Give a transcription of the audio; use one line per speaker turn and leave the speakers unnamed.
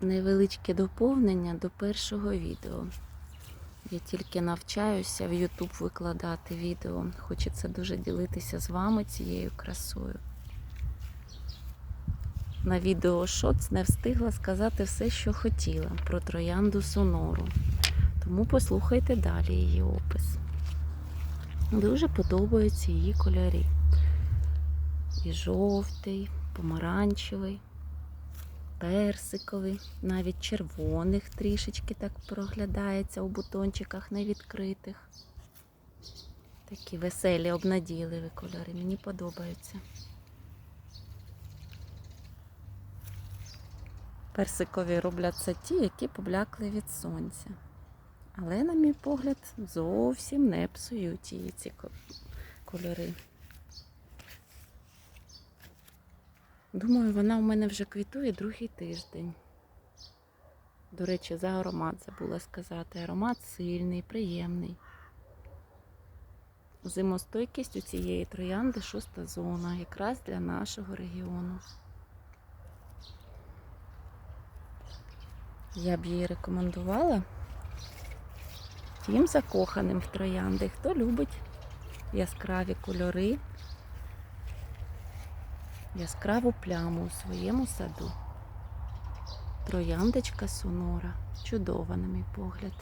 невеличке доповнення до першого відео. Я тільки навчаюся в YouTube викладати відео. Хочеться дуже ділитися з вами цією красою. На відео Шоц не встигла сказати все, що хотіла про троянду Сонору. Тому послухайте далі її опис. Дуже подобаються її кольорі. І жовтий, помаранчевий, персиковий, навіть червоних трішечки так проглядається у бутончиках невідкритих. Такі веселі, обнадійливі кольори. Мені подобаються. Персикові робляться ті, які поблякли від сонця. Але, на мій погляд, зовсім не псують її ці кольори. Думаю, вона у мене вже квітує другий тиждень. До речі, за аромат забула сказати. Аромат сильний, приємний. Зимостойкість у цієї троянди шоста зона, якраз для нашого регіону. Я б її рекомендувала тим закоханим в троянди, хто любить яскраві кольори, яскраву пляму у своєму саду. Трояндочка Сонора. Чудова, на мій погляд.